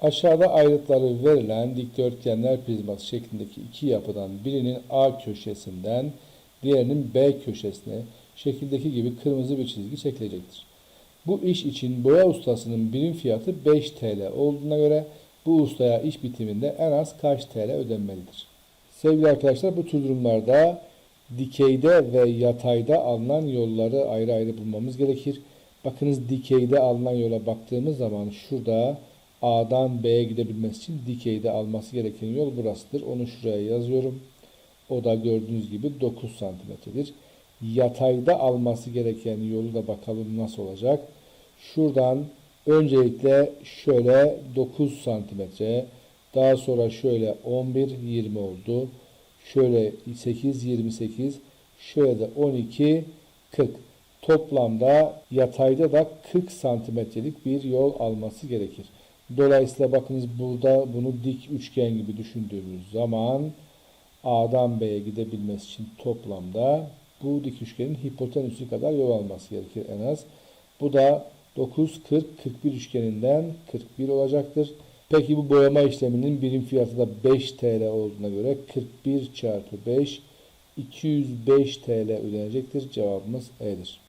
Aşağıda ayrıtları verilen dikdörtgenler prizması şeklindeki iki yapıdan birinin A köşesinden diğerinin B köşesine şekildeki gibi kırmızı bir çizgi çekilecektir. Bu iş için boya ustasının birim fiyatı 5 TL olduğuna göre bu ustaya iş bitiminde en az kaç TL ödenmelidir? Sevgili arkadaşlar bu tür durumlarda dikeyde ve yatayda alınan yolları ayrı ayrı bulmamız gerekir. Bakınız dikeyde alınan yola baktığımız zaman şurada A'dan B'ye gidebilmesi için dikeyde alması gereken yol burasıdır. Onu şuraya yazıyorum. O da gördüğünüz gibi 9 santimetredir. Yatayda alması gereken yolu da bakalım nasıl olacak. Şuradan öncelikle şöyle 9 santimetre, daha sonra şöyle 11, 20 oldu. Şöyle 8, 28, şöyle de 12, 40. Toplamda yatayda da 40 santimetrelik bir yol alması gerekir. Dolayısıyla bakınız burada bunu dik üçgen gibi düşündüğümüz zaman A'dan B'ye gidebilmesi için toplamda bu dik üçgenin hipotenüsü kadar yol alması gerekir en az. Bu da 9, 40, 41 üçgeninden 41 olacaktır. Peki bu boyama işleminin birim fiyatı da 5 TL olduğuna göre 41 çarpı 5 205 TL ödenecektir. Cevabımız E'dir.